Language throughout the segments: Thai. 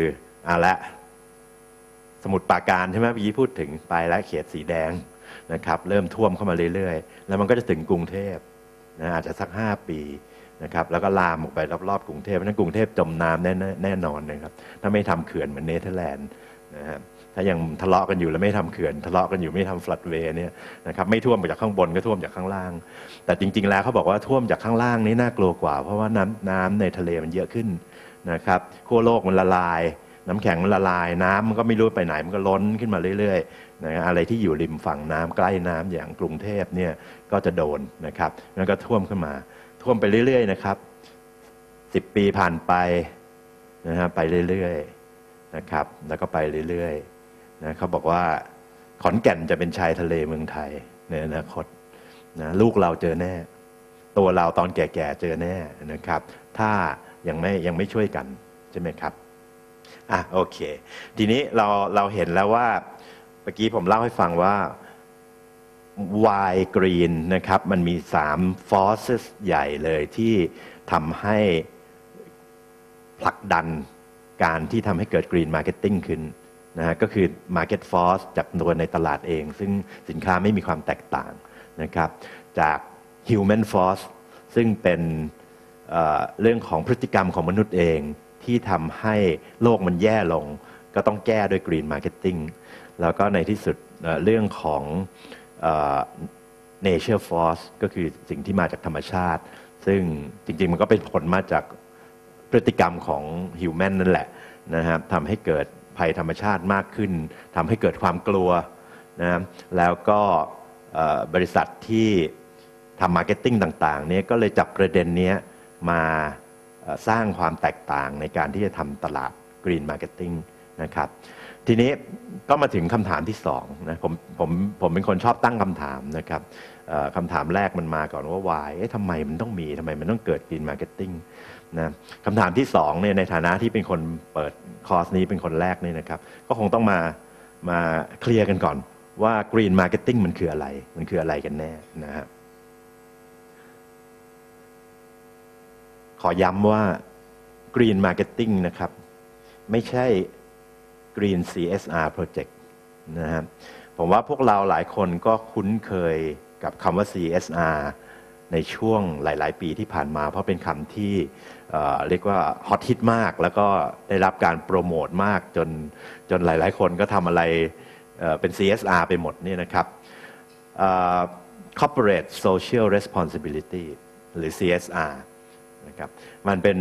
คือเอาละสมุดปาการใช่ไหมเมื่พูดถึงไปแล้วเขตสีแดงนะครับ เริ่มท่วมเข้ามาเรื่อยๆ แล้วมันก็จะถึงกรุงเทพนะอาจจะสักห้าปีนะครับแล้วก็ลามออกไปรอบๆกรุงเทพเพราะนั้นกรุงเทพจมน้ำแน่แน่นอนนะครับ ถ้าไม่ทำเขื่อนเหมือนเนเธอร์แลนด์นะครับถ้ายังทะเลาะกันอยู่แล้วไม่ทำเขื่อนทะเลาะกันอยู่ไม่ทำฟลัดเวย์เนี่ยนะครับไม่ท่วมจากข้างบนก็ท่วมจากข้างล่าง แต่จริง ๆ แล้วเขาบอกว่าท่วมจากข้างล่างนี่น่ากลัวกว่า เพราะว่าน้ำน้ำในทะเลมันเยอะขึ้น นะครับขั้วโลกมันละลาย น้ำแข็งมันละลาย น้ำมันก็ไม่รู้ไปไหนมันก็ล้นขึ้นมาเรื่อยๆนะอะไรที่อยู่ริมฝั่งน้ำใกล้น้ำอย่างกรุงเทพเนี่ยก็จะโดนนะครับแล้วก็ท่วมขึ้นมา ท่วมไปเรื่อย ๆ นะครับสิบปีผ่านไปนะฮะไปเรื่อยๆนะครับแล้วก็ไปเรื่อยๆนะเขาบอกว่าขอนแก่นจะเป็นชายทะเลเมืองไทยในอนาคตนะลูกเราเจอแน่ ตัวเราตอนแก่ๆเจอแน่นะครับ ถ้า ยังไม่ยังไม่ช่วยกันใช่ไหมครับอะโอเค ทีนี้เราเราเห็นแล้วว่าเมื่อกี้ผมเล่าให้ฟังว่า Y green นะครับ มันมีสาม forces ใหญ่เลยที่ทำให้ผลักดันการที่ทำให้เกิด green marketing ขึ้นนะฮะก็คือ market force จากตัวในตลาดเอง ซึ่งสินค้าไม่มีความแตกต่างนะครับ จาก human force ซึ่งเป็น เรื่องของพฤติกรรมของมนุษย์เองที่ทำให้โลกมันแย่ลง ก็ต้องแก้ด้วย green marketing แล้วก็ในที่สุดเรื่องของ nature force ก็คือสิ่งที่มาจากธรรมชาติ ซึ่งจริง ๆ มันก็เป็นผลมาจากพฤติกรรมของ human นั่นแหละนะครับทำให้เกิดภัยธรรมชาติมากขึ้นทำให้เกิดความกลัวนะแล้วก็บริษัทที่ทำมาร์เก็ตติ้งต่างๆเนี่ยก็เลยจับประเด็นนี้ มาสร้างความแตกต่างในการที่จะทำตลาดกรีนมาร์เก็ตติ้งนะครับทีนี้ก็มาถึงคำถามที่สองนะผมผมผมเป็นคนชอบตั้งคำถามนะครับคำถามแรกมันมาก่อนว่าวายทำไมมันต้องมีทำไมมันต้องเกิดกรีนมาร์เก็ตติ้งนะคำถามที่สองเนี่ยในฐานะที่เป็นคนเปิดคอร์สนี้เป็นคนแรกเนี่ยนะครับ ก็คงต้องมามาเคลียร์กันก่อนว่ากรีนมาร์เก็ตติ้งมันคืออะไร มันคืออะไรกันแน่นะฮะ ขอย้ำว่า Green Marketing นะครับ ไม่ใช่ Green CSR Project นะครับผมว่าพวกเราหลายคนก็คุ้นเคยกับคำว่า CSR ในช่วงหลาย ๆ ปีที่ผ่านมา เพราะเป็นคำที่เรียกว่าฮอตฮิตมาก แล้วก็ได้รับการโปรโมทมากจนจนหลาย ๆ คนก็ทำอะไรเป็น CSR ไปหมดนี่นะครับ Corporate Social Responsibility หรือ CSR นะครับมันเป็น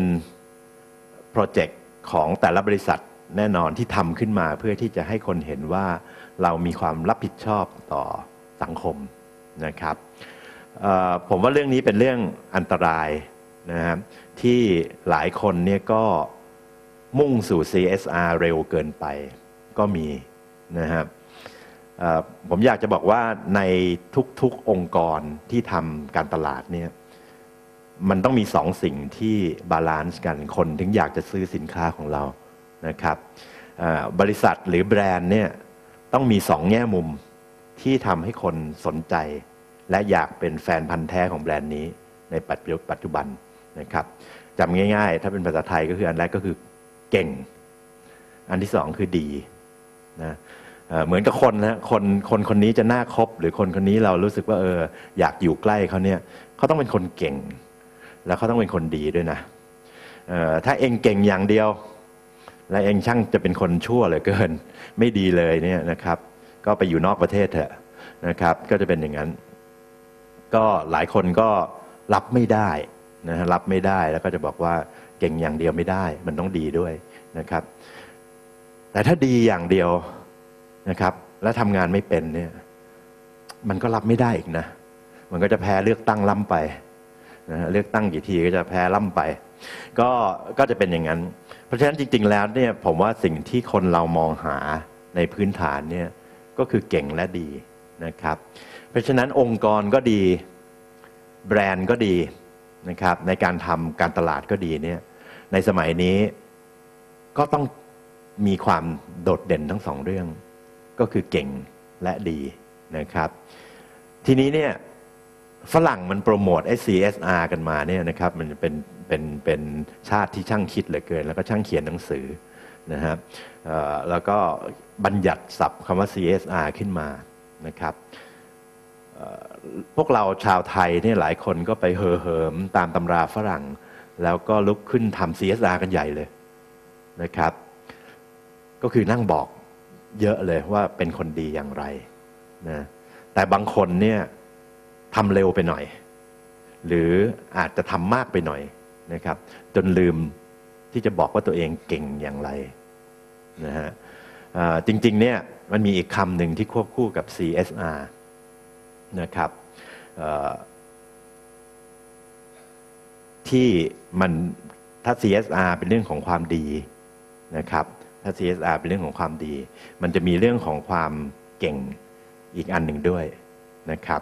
โปรเจกต์ของแต่ละบริษัทแน่นอนที่ทำขึ้นมาเพื่อที่จะให้คนเห็นว่าเรามีความรับผิดชอบต่อสังคมนะครับผมว่าเรื่องนี้เป็นเรื่องอันตรายนะครับที่หลายคนเนี่ยก็มุ่งสู่ CSR เร็วเกินไปก็มีนะครับผมอยากจะบอกว่าในทุกๆองค์กรที่ทำการตลาดเนี่ย มันต้องมีสองสิ่งที่บาลานซ์กันคนถึงอยากจะซื้อสินค้าของเรานะครับบริษัทหรือแบรนด์เนี่ยต้องมีสองแง่มุมที่ทำให้คนสนใจ และอยากเป็นแฟนพันธ์แท้ของแบรนด์นี้ในปัจจุบันนะครับจำง่าย ๆ ถ้าเป็นภาษาไทยก็คืออันแรกก็คือเก่ง อันที่สองคือดีนะเหมือนกับคนนะคนคนคนนี้จะน่าคบ หรือคนคนนี้เรารู้สึกว่าเอออยากอยู่ใกล้เขาเนี่ยเขาต้องเป็นคนเก่ง แล้วเขาต้องเป็นคนดีด้วยนะถ้าเองเก่งอย่างเดียว และเองช่างจะเป็นคนชั่วเหลือเกิน ไม่ดีเลยเนี่ยนะครับ ก็ไปอยู่นอกประเทศเถอะนะครับ ก็จะเป็นอย่างนั้น ก็หลายคนก็รับไม่ได้นะรับไม่ได้แล้วก็จะบอกว่าเก่งอย่างเดียวไม่ได้ มันต้องดีด้วยนะครับ แต่ถ้าดีอย่างเดียวนะครับ แล้วทำงานไม่เป็นเนี่ย มันก็รับไม่ได้อีกนะ มันก็จะแพ้เลือกตั้งล้ำไป นะเลือกตั้งกี่ทีก็จะแพ้ล่ำไป ก็ก็จะเป็นอย่างนั้น เพราะฉะนั้นจริง ๆ แล้วเนี่ยผมว่าสิ่งที่คนเรามองหาในพื้นฐานเนี่ยก็คือเก่งและดีนะครับ เพราะฉะนั้นองค์กรก็ดีแบรนด์ก็ดีนะครับ ในการทำการตลาดก็ดีเนี่ย ในสมัยนี้ก็ต้องมีความโดดเด่นทั้งสองเรื่อง ก็คือเก่งและดีนะครับ ทีนี้เนี่ย ฝรั่งมันโปรโมทไอ้ CSR กันมาเนี่ยนะครับมันเป็นเป็นเป็นชาติที่ช่างคิดเหลือเกิน แล้วก็ช่างเขียนหนังสือนะฮะเอ่อแล้วก็บัญญัติศัพท์คำว่า CSR ขึ้นมานะครับพวกเราชาวไทยเนี่ยหลายคนก็ไปเห่อเหิมตามตำราฝรั่ง แล้วก็ลุกขึ้นทำ CSR กันใหญ่เลยนะครับ ก็คือนั่งบอกเยอะเลยว่าเป็นคนดีอย่างไรนะแต่บางคนเนี่ย ทำเร็วไปหน่อย หรืออาจจะทำมากไปหน่อยนะครับ จนลืมที่จะบอกว่าตัวเองเก่งอย่างไรนะฮะจริงๆเนี่ยมันมีอีกคำหนึ่งที่ควบคู่กับ CSR นะครับที่มันถ้า CSR เป็นเรื่องของความดีนะครับถ้า CSR เป็นเรื่องของความดี มันจะมีเรื่องของความเก่งอีกอันหนึ่งด้วยนะครับ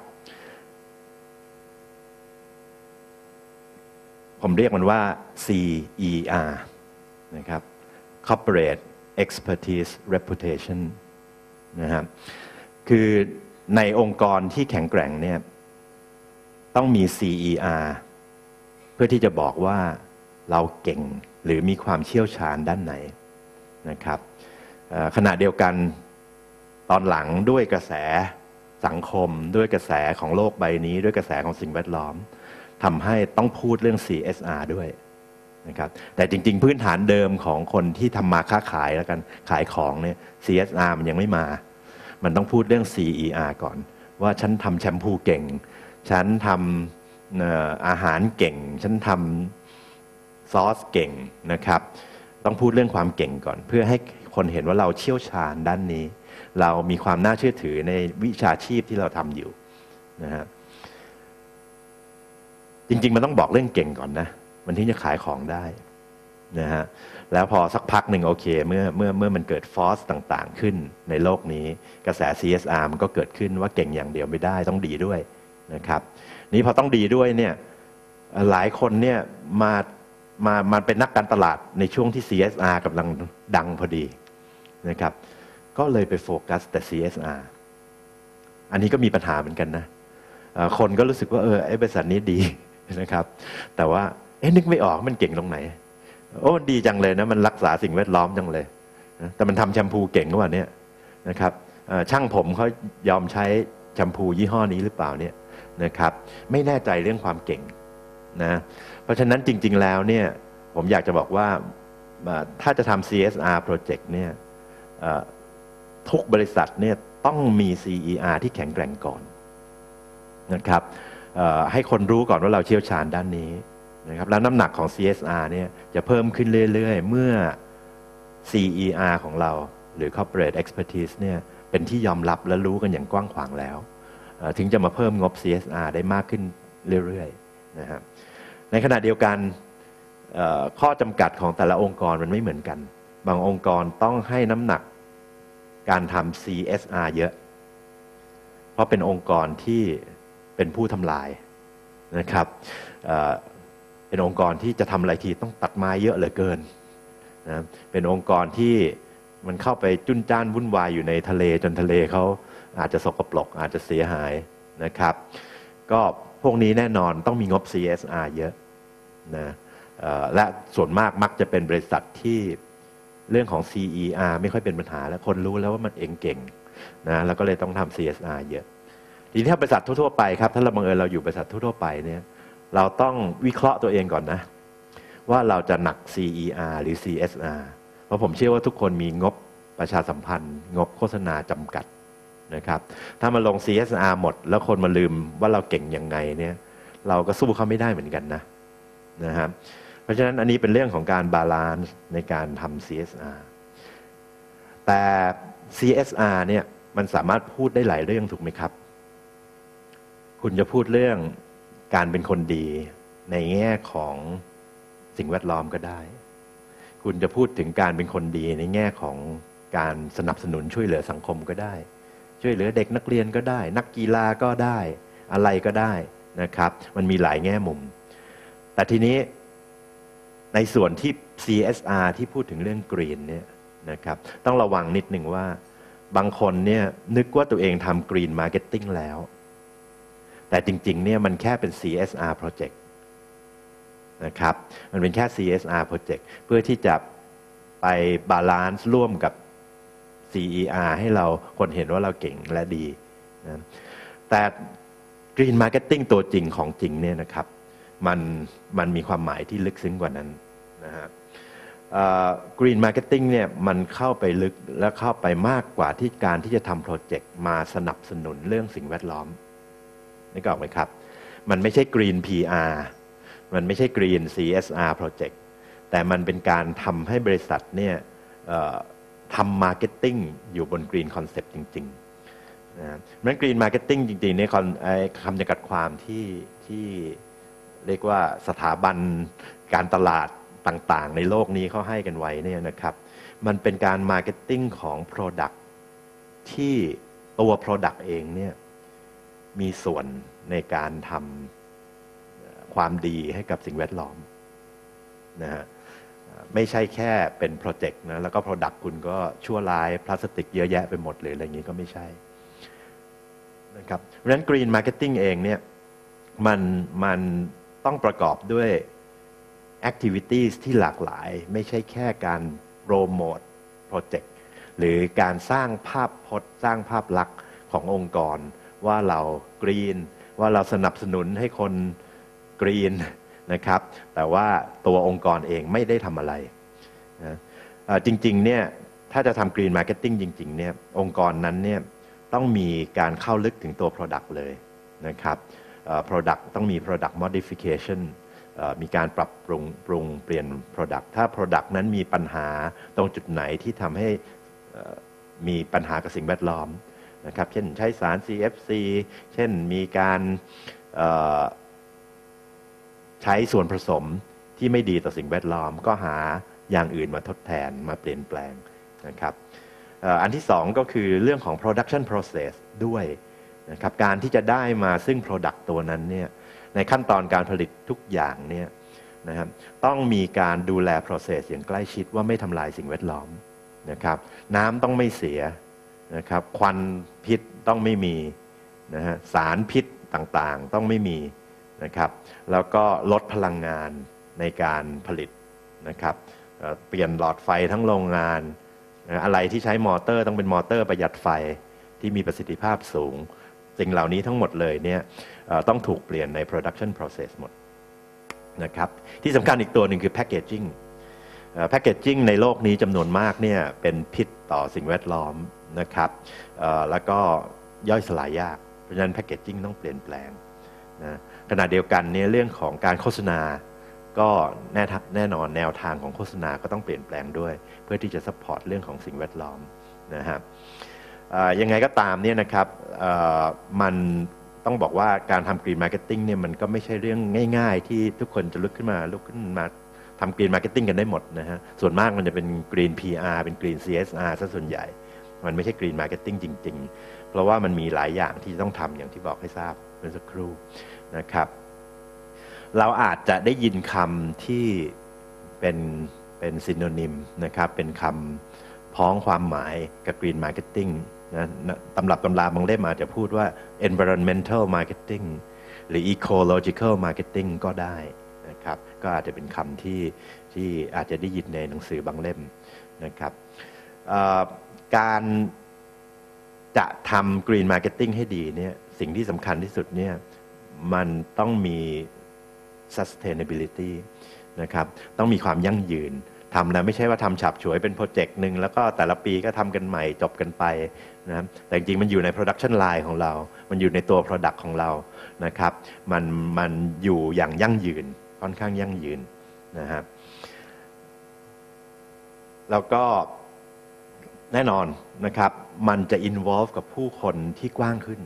ผมเรียกมันว่า CER นะครับ Corporate Expertise Reputation นะครับคือในองค์กรที่แข็งแกร่งเนี่ยต้องมี CER เพื่อที่จะบอกว่าเราเก่งหรือมีความเชี่ยวชาญด้านไหนนะครับขณะเดียวกันตอนหลังด้วยกระแสสังคม ด้วยกระแสของโลกใบนี้ ด้วยกระแสของสิ่งแวดล้อม ทำให้ต้องพูดเรื่อง CSR ด้วยนะครับแต่จริง ๆ พื้นฐานเดิมของคนที่ทำมาค้าขายแล้วกันขายของเนี่ย CSR มันยังไม่มา มันต้องพูดเรื่อง CER ก่อน ว่าฉันทำแชมพูเก่ง ฉันทำเอ่ออาหารเก่ง ฉันทำซอสเก่งนะครับ ต้องพูดเรื่องความเก่งก่อน เพื่อให้คนเห็นว่าเราเชี่ยวชาญด้านนี้ เรามีความน่าเชื่อถือในวิชาชีพที่เราทำอยู่นะฮะ จริง ๆ มันต้องบอกเรื่องเก่งก่อนนะ มันถึงจะขายของได้นะฮะแล้วพอสักพักหนึ่งโอเค เมื่อเมื่อเมื่อมันเกิดฟอสต่างๆ ขึ้นในโลกนี้ กระแส CSR มันก็เกิดขึ้นว่าเก่งอย่างเดียวไม่ได้ต้องดีด้วยนะครับนี้พอต้องดีด้วยเนี่ยหลายคนเนี่ยมามามาเป็นนักการตลาดในช่วงที่ CSR กำลังดังพอดีนะครับก็เลยไปโฟกัสแต่ CSR อันนี้ก็มีปัญหาเหมือนกันนะคนก็รู้สึกว่าเออไอ้บริษัทนี้ดี นะครับ แต่ว่าเอ๊ะนึกไม่ออกมันเก่งตรงไหน โอ้ดีจังเลยนะมันรักษาสิ่งแวดล้อมจังเลยนะแต่มันทำแชมพูเก่งกว่านี่ยนะครับช่างผมเขายอมใช้แชมพูยี่ห้อนี้หรือเปล่าเนี่ยนะครับไม่แน่ใจเรื่องความเก่งนะเพราะฉะนั้นจริง ๆแล้วเนี่ยผมอยากจะบอกว่าถ้าจะทำ CSR project เนี่ยทุกบริษัทเนี่ยต้องมี CER ที่แข็งแกร่งก่อนนะครับ ให้คนรู้ก่อนว่าเราเชี่ยวชาญด้านนี้นะครับแล้วน้ำหนักของ CSR เนี่ยจะเพิ่มขึ้นเรื่อย ๆ เมื่อ CER ของเราหรือ corporate expertise เนี่ยเป็นที่ยอมรับและรู้กันอย่างกว้างขวางแล้ว ถึงจะมาเพิ่มงบ CSR ได้มากขึ้นเรื่อยๆนะครับในขณะเดียวกันข้อจำกัดของแต่ละองค์กรมันไม่เหมือนกัน บางองค์กรต้องให้น้ำหนักการทำ CSR เยอะ เพราะเป็นองค์กรที่ เป็นผู้ทำลายนะครับเป็นองค์กรที่จะทำอะไรทีต้องตัดไม้เยอะเหลือเกินนะเป็นองค์กรที่มันเข้าไปจุนจ้านวุ่นวายอยู่ในทะเลจนทะเลเขาอาจจะสกปรกอาจจะเสียหายนะครับ ก็พวกนี้แน่นอนต้องมีงบ CSR เยอะนะและส่วนมากมักจะเป็นบริษัทที่เรื่องของ CER ไม่ค่อยเป็นปัญหาแล้วคนรู้แล้วว่ามันเองเก่งนะแล้วก็เลยต้องทำ CSR เยอะ ทีนี้ถ้าบริษัททั่วๆไปครับถ้าเราบังเอิญเราอยู่บริษัททั่วๆไปเนี่ยเราต้องวิเคราะห์ตัวเองก่อนนะ ว่าเราจะหนัก CER หรือ CSR เพราะผมเชื่อว่าทุกคนมีงบประชาสัมพันธ์ งบโฆษณาจำกัดนะครับ ถ้ามาลง CSR หมด แล้วคนมาลืมว่าเราเก่งยังไงเนี่ย เราก็สู้เขาไม่ได้เหมือนกันนะนะครับเพราะฉะนั้นอันนี้เป็นเรื่องของการบาลานซ์ในการทำ CSR แต่ CSR เนี่ยมันสามารถพูดได้หลายเรื่องถูกไหมครับ คุณจะพูดเรื่องการเป็นคนดี ในแง่ของสิ่งแวดล้อมก็ได้ คุณจะพูดถึงการเป็นคนดีในแง่ของการสนับสนุนช่วยเหลือสังคมก็ได้ ช่วยเหลือเด็กนักเรียนก็ได้ นักกีฬาก็ได้อะไรก็ได้นะครับ มันมีหลายแง่มุม แต่ทีนี้ในส่วนที่ CSR ที่พูดถึงเรื่องกรีนเนี่ยนะครับต้องระวังนิดหนึ่งว่าบางคนเนี่ยนึกว่าตัวเองทำกรีนมาร์เก็ตติ้งแล้ว แต่จริงๆเนี่ยมันแค่เป็น CSR project นะครับ มันเป็นแค่ CSR project เพื่อที่จะไปบาลานซ์ร่วมกับ CER ให้เราคนเห็นว่าเราเก่งและดีนะแต่ Green Marketing ตัวจริงของจริงเนี่ยนะครับ มันมันมีความหมายที่ลึกซึ้งกว่านั้นนะฮะกรีนมาร์เก็ตติ้งเนี่ยมันเข้าไปลึกและเข้าไปมากกว่าที่การที่จะทำโปรเจกต์มาสนับสนุนเรื่องสิ่งแวดล้อม นี่ก็ออกไหมครับ มันไม่ใช่ Green PR มันไม่ใช่ Green CSR Project แต่มันเป็นการทำให้บริษัทเนี่ยทำมาร์เก็ตติ้งอยู่บน Green Concept จริงๆนะมัน Green Marketing จริงๆเนี่ยคำจำกัดความที่ที่เรียกว่าสถาบันการตลาดต่างๆ ในโลกนี้เขาให้กันไว้เนี่ยนะครับ มันเป็นการมาร์เก็ตติ้งของ Product ที่ตัว Product เองเนี่ย มีส่วนในการทำความดีให้กับสิ่งแวดล้อมนะฮะไม่ใช่แค่เป็นโปรเจกต์นะแล้วก็ Product คุณก็ชั่วร้ายพลาสติกเยอะแยะไปหมดเลยอะไรอย่างนี้ก็ไม่ใช่นะครับเพราะฉะนั้น Green Marketing เองเนี่ยมันมันต้องประกอบด้วย activities ที่หลากหลายไม่ใช่แค่การโปรโมทโปรเจกต์หรือการสร้างภาพพจน์สร้างภาพลักษณ์ขององค์กร ว่าเรากรีน ว่าเราสนับสนุนให้คนกรีนนะครับ แต่ว่าตัวองค์กรเองไม่ได้ทำอะไรนะจริงๆเนี่ยถ้าจะทำกรีนมาร์เก็ตติ้งจริงๆเนี่ยองค์กรนั้นเนี่ยต้องมีการเข้าลึกถึงตัว Product เลยนะครับ Product ต้องมี Product Modification มีการปรับปรุงปรุงเปลี่ยน Product ถ้า Product นั้นมีปัญหาตรงจุดไหนที่ทำให้มีปัญหากับสิ่งแวดล้อม นะครับ เช่นใช้สาร CFC เช่นมีการใช้ส่วนผสมที่ไม่ดีต่อสิ่งแวดล้อม ก็หาอย่างอื่นมาทดแทนมาเปลี่ยนแปลงนะครับอันที่สองก็คือเรื่องของ production process ด้วยนะครับการที่จะได้มาซึ่ง product ตัวนั้นเนี่ยในขั้นตอนการผลิตทุกอย่างเนี่ยนะครับต้องมีการดูแล process อย่างใกล้ชิดว่าไม่ทำลายสิ่งแวดล้อมนะครับน้ำต้องไม่เสีย นะครับควันพิษต้องไม่มีนะฮะสารพิษต่างๆต้องไม่มีนะครับแล้วก็ลดพลังงานในการผลิตนะครับเปลี่ยนหลอดไฟทั้งโรงงาน อะไรที่ใช้มอเตอร์ต้องเป็นมอเตอร์ประหยัดไฟที่มีประสิทธิภาพสูง สิ่งเหล่านี้ทั้งหมดเลยเนี่ยต้องถูกเปลี่ยนใน production process หมดนะครับที่สำคัญอีกตัวหนึ่งคือ packaging packaging ในโลกนี้จำนวนมากเนี่ยเป็นพิษต่อสิ่งแวดล้อม นะครับแล้วก็ย่อยสลายยาก เพราะฉะนั้น packaging ต้องเปลี่ยนแปลงนะขณะเดียวกันเนี่ยเรื่องของการโฆษณาก็แน่แน่นอนแนวทางของโฆษณาก็ต้องเปลี่ยนแปลงด้วย เพื่อที่จะซัพพอร์ตเรื่องของสิ่งแวดล้อมนะครับยังไงก็ตามเนี่ยนะครับมันต้องบอกว่าการทำกรีนมาร์เก็ตติ้งเนี่ยมันก็ไม่ใช่เรื่องง่าย ๆ ที่ทุกคนจะลุกขึ้นมาลุกขึ้นมาทำกรีนมาร์เก็ตติ้งกันได้หมดนะฮะส่วนมากมันจะเป็นกรีน PR เป็นกรีน CSR ซะส่วนใหญ่ มันไม่ใช่กรีนมาร์เก็ตติ้งจริง ๆ เพราะว่ามันมีหลายอย่างที่ต้องทำอย่างที่บอกให้ทราบเมื่อสักครู่นะครับ เราอาจจะได้ยินคำที่เป็นเป็นซินโนนิมนะครับ เป็นคำพ้องความหมายกับกรีนมาร์เก็ตติ้งนะตำรับตำราบางเล่มอาจจะพูดว่า environmental marketing หรือ ecological marketing ก็ได้นะครับ ก็อาจจะเป็นคำที่ที่อาจจะได้ยินในหนังสือบางเล่มนะครับ การจะทำ green marketing ให้ดีเนี่ยสิ่งที่สำคัญที่สุดเนี่ยมันต้องมี sustainability นะครับต้องมีความยั่งยืนทำแล้วไม่ใช่ว่าทำฉับฉวยเป็นโปรเจกต์หนึ่งแล้วก็แต่ละปีก็ทำกันใหม่จบกันไปนะแต่จริงมันอยู่ใน production line ของเรา มันอยู่ในตัว product ของเรานะครับมันมันอยู่อย่างยั่งยืนค่อนข้างยั่งยืนนะครับแล้วก็ แน่นอนนะครับ มันจะ involve กับผู้คนที่กว้างขึ้น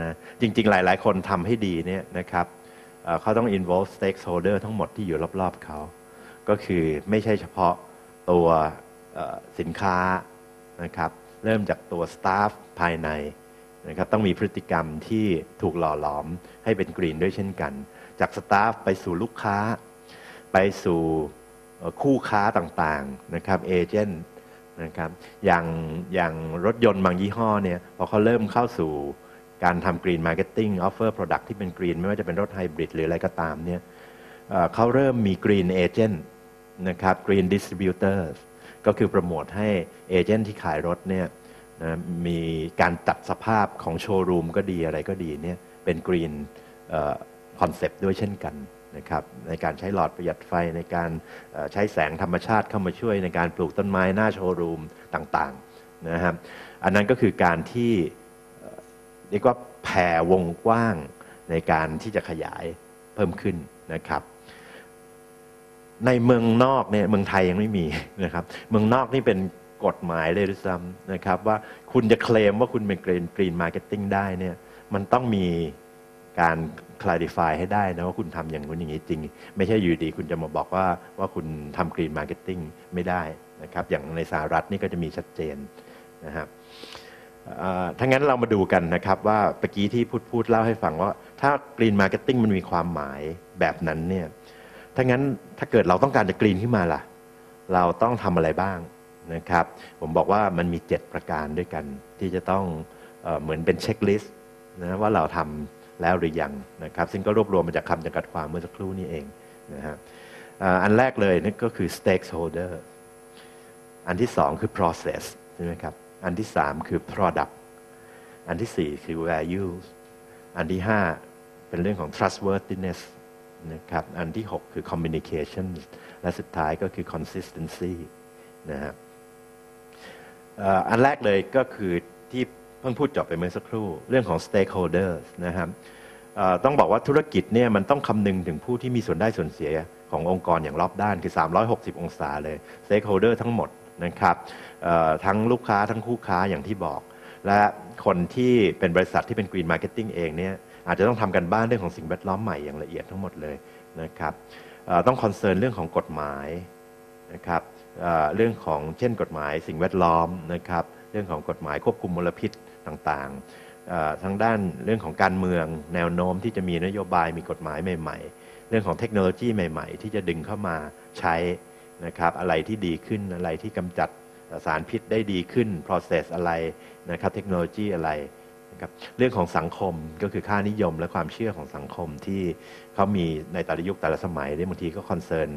นะจริง ๆ หลาย ๆ คนทำให้ดีเนี่ยนะครับเขาต้อง involve stakeholder ทั้งหมดที่อยู่รอบๆเขา ก็คือไม่ใช่เฉพาะตัวสินค้านะครับเริ่มจากตัวสตาฟภายในนะครับต้องมีพฤติกรรมที่ถูกหล่อหลอมให้เป็นกรีนด้วยเช่นกัน จากสตาฟไปสู่ลูกค้า ไปสู่คู่ค้าต่างๆนะครับเอเจนต์ นะครับอย่างอย่างรถยนต์บางยี่ห้อเนี่ยพอเขาเริ่มเข้าสู่การทำกรีนมาร์เก็ตติ้งออฟเฟอร์โปรดักที่เป็นกรีนไม่ว่าจะเป็นรถไฮบริดหรืออะไรก็ตามเนี่ยเขาเริ่มมีกรีนเอเจนต์นะครับกรีนดิสติบิวเตอร์ก็คือโปรโมทให้เอเจนต์ที่ขายรถเนี่ยนะมีการจัดสภาพของโชว์รูมก็ดีอะไรก็ดีเนี่ยเป็นกรีนคอนเซปต์ด้วยเช่นกัน นะครับในการใช้หลอดประหยัดไฟในการใช้แสงธรรมชาติเข้ามาช่วยในการปลูกต้นไม้หน้าโชว์รูมต่างๆนะครับ อันนั้นก็คือการที่เรียกว่าแผ่วงกว้างในการที่จะขยายเพิ่มขึ้นนะครับในเมืองนอกเนี่ยเมืองไทยยังไม่มีนะครับ เมืองนอกนี่เป็นกฎหมายเลยด้วยซ้ำนะครับ ว่าคุณจะเคลมว่าคุณเป็นกรีนกรีนมาร์เก็ตติ้งได้เนี่ยมันต้องมี การคลาริฟายให้ได้นะว่าคุณทำอย่างนู้นอย่างนี้จริง ไม่ใช่อยู่ดี คุณจะมาบอกว่าว่าคุณทำกรีนมาร์เก็ตติ้งไม่ได้นะครับอย่างในสหรัฐนี่ก็จะมีชัดเจนนะครับทั้งนั้นเรามาดูกันนะครับว่าเมื่อกี้ที่พูดพูดเล่าให้ฟังว่า ถ้ากรีนมาร์เก็ตติ้งมันมีความหมายแบบนั้นเนี่ยถ้างั้นถ้าเกิดเราต้องการจะกรีนขึ้นมาล่ะ เราต้องทำอะไรบ้างนะครับ ผมบอกว่ามันมี 7 ประการด้วยกัน ที่จะต้องเอเหมือนเป็นเช็คลิสต์นะว่าเราทำ แล้วหรือยังนะครับ ซึ่งก็รวบรวมมาจากคำจำกัดความเมื่อสักครู่นี้เองนะฮะอันแรกเลยนั่นก็คือ stakeholder อันที่สองคือ process ใช่ไหมครับ อันที่สามคือ product อันที่สี่คือ values อันที่ห้าเป็นเรื่องของ trustworthiness นะครับ อันที่หกคือ communication และสุดท้ายก็คือ consistency นะครับอันแรกเลยก็คือที่ เพิ่งพูดจบไปเมื่อสักครู่ เรื่องของ stakeholders นะครับต้องบอกว่าธุรกิจเนี่ยมันต้องคำนึงถึงผู้ที่มีส่วนได้ส่วนเสียขององค์กรอย่างรอบด้านคือ 360 องศาเลย stakeholder ทั้งหมดนะครับทั้งลูกค้าทั้งคู่ค้าอย่างที่บอก และคนที่เป็นบริษัทที่เป็นกรีนมาร์เก็ตติ้งเองเนี่ยอาจจะต้องทำกันบ้านเรื่องของสิ่งแวดล้อมใหม่อย่างละเอียดทั้งหมดเลยนะครับต้องคอนเซิร์นเรื่องของกฎหมายนะครับเรื่องของเช่นกฎหมายสิ่งแวดล้อมนะครับเรื่องของกฎหมายควบคุมมลพิษ ต่างๆทางด้านเรื่องของการเมืองแนวโน้มที่จะมีนโยบายมีกฎหมายใหม่ ๆ เรื่องของเทคโนโลยีใหม่ ๆ ที่จะดึงเข้ามาใช้นะครับอะไรที่ดีขึ้นอะไรที่กำจัดสารพิษได้ดีขึ้น process อะไรนะครับเทคโนโลยีอะไรนะครับเรื่องของสังคมก็คือค่านิยมและความเชื่อของสังคมที่เขามีในแต่ละยุคแต่ละสมัยบางทีก็คอนเซิร์น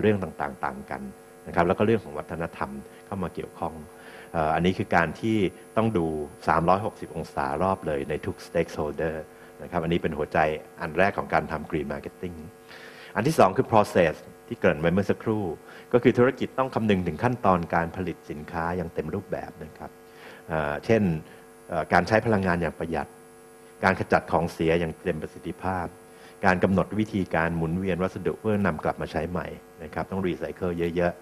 เรื่องต่างๆ ต่างกันนะครับแล้วก็เรื่องของวัฒนธรรมเข้ามาเกี่ยวข้อง อันนี้คือการที่ต้องดู 360 องศารอบเลยในทุก stakeholder นะครับอันนี้เป็นหัวใจอันแรกของการทำ green marketing อันที่สองคือ process ที่เกิดไปเมื่อสักครู่ ก็คือธุรกิจต้องคำนึงถึงขั้นตอนการผลิตสินค้าอย่างเต็มรูปแบบนะครับเช่นการใช้พลังงานอย่างประหยัด การขจัดของเสียอย่างเต็มประสิทธิภาพ การกำหนดวิธีการหมุนเวียนวัสดุเพื่อนำกลับมาใช้ใหม่นะครับต้องรีไซเคิลเยอะ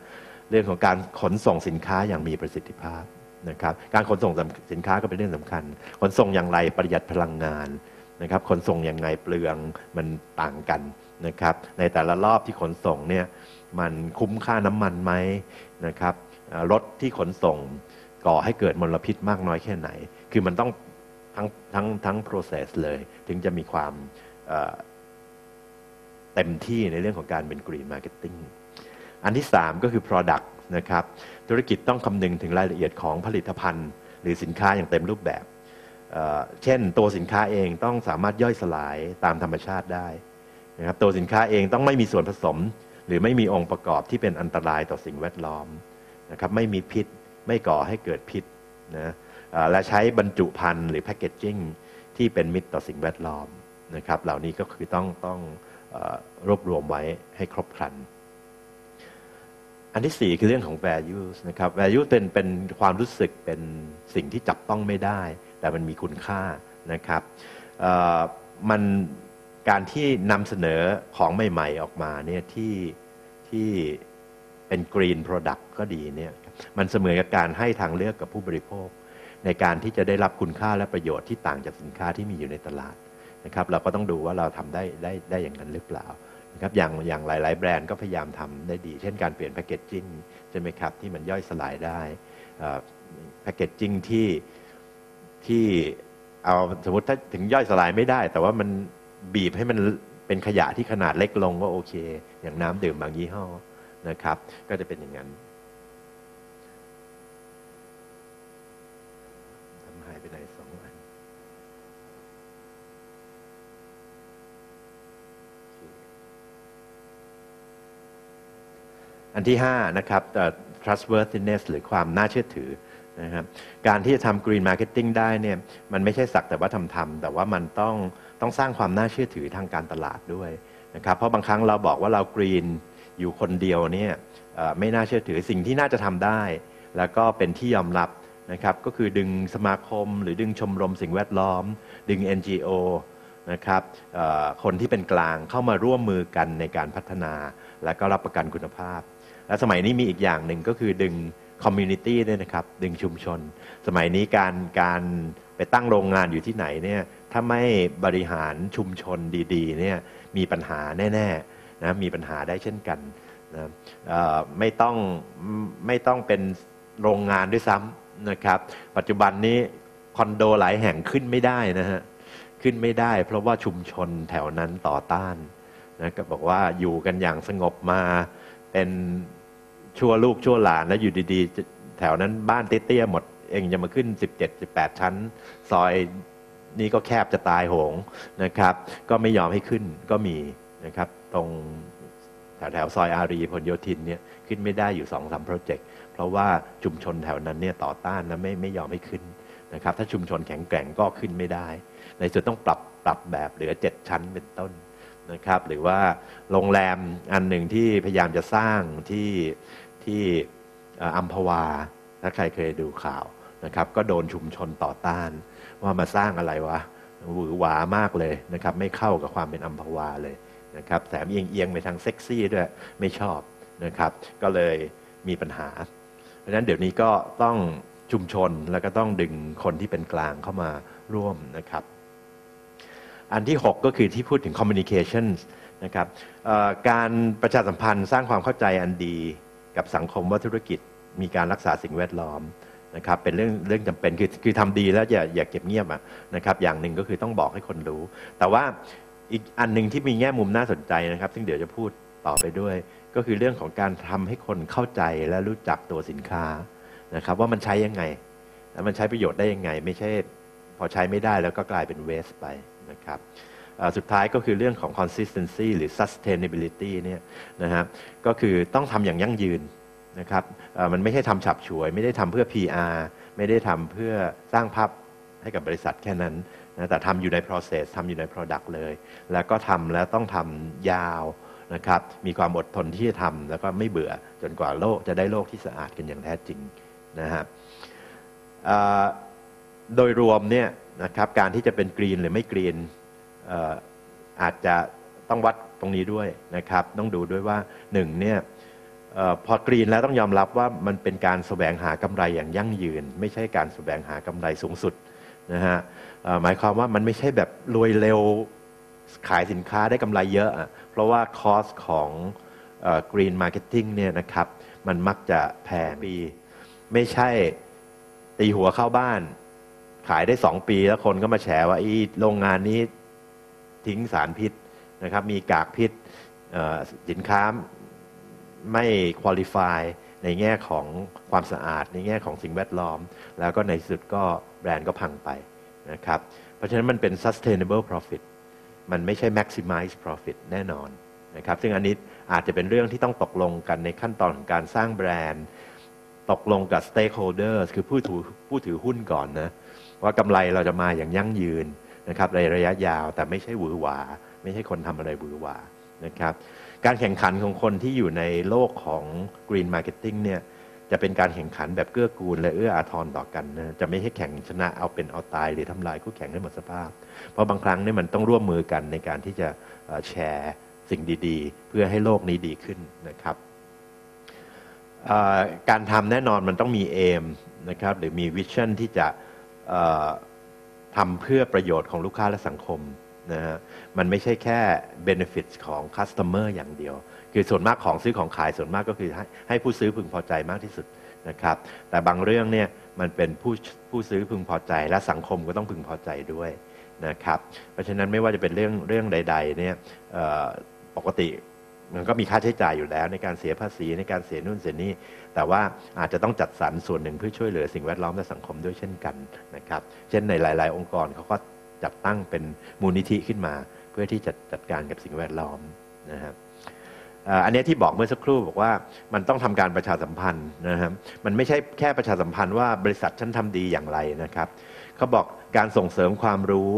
เรื่องของการขนส่งสินค้าอย่างมีประสิทธิภาพนะครับการขนส่งสินค้าก็เป็นเรื่องสำคัญ ขนส่งอย่างไรประหยัดพลังงานนะครับขนส่งอย่างไงเปลืองมันต่างกันนะครับในแต่ละรอบที่ขนส่งเนี่ยมันคุ้มค่าน้ำมันไหมนะครับรถที่ขนส่งก่อให้เกิดมลพิษมากน้อยแค่ไหน คือมันต้องทั้งทั้งทั้ง process เลย ถึงจะมีความเต็มที่ในเรื่องของการเป็น green marketing อันที่ 3 ก็คือ product นะครับธุรกิจต้องคำนึงถึงรายละเอียดของผลิตภัณฑ์ หรือสินค้าอย่างเต็มรูปแบบเช่น ตัวสินค้าเองต้องสามารถย่อยสลายตามธรรมชาติได้นะครับตัวสินค้าเองต้องไม่มีส่วนผสม หรือไม่มีองค์ประกอบที่เป็นอันตรายต่อสิ่งแวดล้อมนะครับไม่มีพิษไม่ก่อให้เกิดพิษนะและใช้บรรจุภัณฑ์หรือแพคเกจจิ้งที่เป็นมิตรต่อสิ่งแวดล้อมนะครับเหล่านี้ก็คือต้องต้องรวบรวมไว้ให้ครบครัน อันที่สี่คือเรื่องของ values นะครับ value เป็นเป็นความรู้สึกเป็นสิ่งที่จับต้องไม่ได้ แต่มันมีคุณค่านะครับมันการที่นำเสนอของใหม่ ๆ ออกมาเนี่ยที่ที่เป็นกรีนโปรดักต์ก็ดีเนี่ยมันเสมือนกับการให้ทางเลือกกับผู้บริโภค ในการที่จะได้รับคุณค่าและประโยชน์ที่ต่างจากสินค้าที่มีอยู่ในตลาดนะครับ เราก็ต้องดูว่าเราทำได้ได้ได้อย่างนั้นหรือเปล่า ครับอย่างอย่างหลาย ๆ แบรนด์ก็พยายามทำได้ดี เช่นการเปลี่ยนแพคเกจจิ้งใช่ไหมครับที่มันย่อยสลายได้แพคเกจจิ้งที่ที่เอาสมมติถ้าถึงย่อยสลายไม่ได้ แต่ว่ามันบีบให้มันเป็นขยะที่ขนาดเล็กลงก็โอเค อย่างน้ำดื่มบางยี่ห้อนะครับ ก็จะเป็นอย่างนั้นทำหายไปไหนสองอัน อันที่ห้านะครับ trustworthiness หรือความน่าเชื่อถือนะครับการที่จะทำ green marketing ได้เนี่ยมันไม่ใช่สักแต่ว่าทำทำแต่ว่ามันต้องต้องสร้างความน่าเชื่อถือทางการตลาดด้วยนะครับเพราะบางครั้งเราบอกว่าเรา green อยู่คนเดียวเนี่ยไม่น่าเชื่อถือสิ่งที่น่าจะทำได้ แล้วก็เป็นที่ยอมรับนะครับก็คือดึงสมาคม หรือดึงชมรมสิ่งแวดล้อม ดึง NGO นะครับคนที่เป็นกลางเข้ามาร่วมมือกันในการพัฒนา และก็รับประกันคุณภาพ และสมัยนี้มีอีกอย่างหนึ่งก็คือดึงคอมมูนิตี้ด้วยนะครับ ดึงชุมชน สมัยนี้การการไปตั้งโรงงานอยู่ที่ไหนเนี่ยถ้าไม่บริหารชุมชนดีๆเนี่ยมีปัญหาแน่ๆนะมีปัญหาได้เช่นกันนะไม่ต้องไม่ต้องเป็นโรงงานด้วยซ้ำนะครับ ปัจจุบันนี้คอนโดหลายแห่งขึ้นไม่ได้นะฮะขึ้นไม่ได้ เพราะว่าชุมชนแถวนั้นต่อต้านนะก็บอกว่าอยู่กันอย่างสงบมาเป็น ชั่วลูกชั่วหลานแล้วอยู่ดีๆ แถวนั้นบ้านเตี้ยๆหมดเองจะมาขึ้น 17 18 ชั้น ซอยนี้ก็แคบจะตายโหงนะครับ ก็ไม่ยอมให้ขึ้นก็มีนะครับ ตรงแถวแถวซอยอารีพลโยธินเนี่ยขึ้นไม่ได้อยู่สองสามโปรเจกต์เพราะว่าชุมชนแถวนั้นเนี่ยต่อต้านนะไม่ไม่ยอมให้ขึ้นนะครับ ถ้าชุมชนแข็งแกร่งก็ขึ้นไม่ได้ ในสุดต้องปรับปรับแบบเหลือเจ็ดชั้นเป็นต้น นะครับหรือว่าโรงแรมอันหนึ่งที่พยายามจะสร้างที่ที่อัมพวา ถ้าใครเคยดูข่าวนะครับ ก็โดนชุมชนต่อต้าน ว่ามาสร้างอะไรวะหวือหวามากเลยนะครับ ไม่เข้ากับความเป็นอัมพวาเลยนะครับแถมเอียงเอียงไปทางเซ็กซี่ด้วยไม่ชอบนะครับ ก็เลยมีปัญหา เพราะฉะนั้นเดี๋ยวนี้ก็ต้องชุมชนแล้วก็ต้องดึงคนที่เป็นกลางเข้ามาร่วมนะครับ อันที่ 6 ก็คือที่พูดถึง communication นะครับการประชาสัมพันธ์สร้างความเข้าใจอันดีกับสังคมว่าธุรกิจมีการรักษาสิ่งแวดล้อมนะครับเป็นเรื่องเรื่องจำเป็นคือคือทำดีแล้วอย่าอย่าเก็บเงียบอะนะครับอย่างหนึ่งก็คือต้องบอกให้คนรู้ แต่ว่าอีกอันหนึ่งที่มีแง่มุมน่าสนใจนะครับ ซึ่งเดี๋ยวจะพูดต่อไปด้วย ก็คือเรื่องของการทำให้คนเข้าใจและรู้จักตัวสินค้านะครับว่ามันใช้ยังไง แล้วมันใช้ประโยชน์ได้ยังไง ไม่ใช่พอใช้ไม่ได้แล้วก็กลายเป็นเวสไป นะครับสุดท้ายก็คือเรื่องของ consistency หรือ sustainability เนี่ยนะครับก็คือต้องทำอย่างยั่งยืนนะครับมันไม่ใช่ทำฉับฉวย ไม่ได้ทำเพื่อ PR ไม่ได้ทำเพื่อสร้างภาพให้กับบริษัทแค่นั้นนะแต่ทำอยู่ใน process ทำอยู่ใน product เลย แล้วก็ทำแล้วต้องทำยาวนะครับมีความอดทนที่จะทำแล้วก็ไม่เบื่อจนกว่าโลกจะได้โลกที่สะอาดกันอย่างแท้จริงนะครับ โดยรวมเนี่ยนะครับการที่จะเป็นกรีนหรือไม่กรีนอาจจะต้องวัดตรงนี้ด้วยนะครับ ต้องดูด้วยว่าหนึ่งเนี่ยพอกรีนแล้วต้องยอมรับว่ามันเป็นการสแสวงหากำไรอย่างยั่งยืน ไม่ใช่การสแสวงหากำไรสูงสุดนะฮะหมายความว่ามันไม่ใช่แบบรวยเร็วขายสินค้าได้กำไรเยอะ เพราะว่าคอสของกรีนมาร์เก็ตติ้งเนี่ยนะครับมันมักจะแพงปี ไม่ใช่ตีหัวเข้าบ้าน ขายได้สองปี แล้วคนก็มาแฉว่าอีโรงงานนี้ทิ้งสารพิษนะครับ มีกากพิษสินค้าไม่คุณลิฟายในแง่ของความสะอาด ในแง่ของสิ่งแวดล้อม แล้วก็ในสุดก็แบรนด์ก็พังไปนะครับ เพราะฉะนั้นมันเป็น sustainable profit มันไม่ใช่ maximize profit แน่นอนนะครับ ซึ่งอันนี้อาจจะเป็นเรื่องที่ต้องตกลงกันในขั้นตอนของการสร้างแบรนด์ ตกลงกับ stakeholders คือผู้ถือผู้ถือหุ้นก่อนนะ ว่ากำไรเราจะมาอย่างยั่งยืนนะครับในระยะยาวแต่ไม่ใช่หวือหวา ไม่ใช่คนทำอะไรหวือหวานะครับการแข่งขันของคนที่อยู่ในโลกของ Green Marketing เนี่ยจะเป็นการแข่งขันแบบเกื้อกูล และเอื้ออาทรต่อกันนะจะไม่ใช่แข่งชนะเอาเป็นเอาตายหรือทำลายคู่แข่งให้หมดสภาพ เพราะบางครั้งเนี่ยมันต้องร่วมมือกันในการที่จะแชร์สิ่งดีๆ เพื่อให้โลกนี้ดีขึ้นนะครับการทำแน่นอนมันต้องมีเอมนะครับหรือมีวิชั่นที่จะ ทำเพื่อประโยชน์ของลูกค้าและสังคมนะฮะมันไม่ใช่แค่ benefit ของ customer อย่างเดียว คือส่วนมากของซื้อของขายส่วนมากก็คือให้ให้ผู้ซื้อพึงพอใจมากที่สุดนะครับ แต่บางเรื่องเนี่ยมันเป็นผู้ผู้ซื้อพึงพอใจ และสังคมก็ต้องพึงพอใจด้วยนะครับ เพราะฉะนั้นไม่ว่าจะเป็นเรื่องเรื่องใด ๆ เนี่ยปกติ มันก็มีค่าใช้จ่ายอยู่แล้ว ในการเสียภาษีในการเสียนู่นเสียนี่แต่ว่าอาจจะต้องจัดสรรส่วนหนึ่งเพื่อช่วยเหลือสิ่งแวดล้อมและสังคมด้วยเช่นกันนะครับเช่นในหลาย ๆ องค์กรเขาก็จัดตั้งเป็นมูลนิธิขึ้นมา เพื่อที่จะจัดการกับสิ่งแวดล้อมนะครับอันนี้ที่บอกเมื่อสักครู่บอกว่ามันต้องทำการประชาสัมพันธ์นะครับมันไม่ใช่แค่ประชาสัมพันธ์ว่าบริษัทฉันทำดีอย่างไรนะครับเขาบอกการส่งเสริมความรู้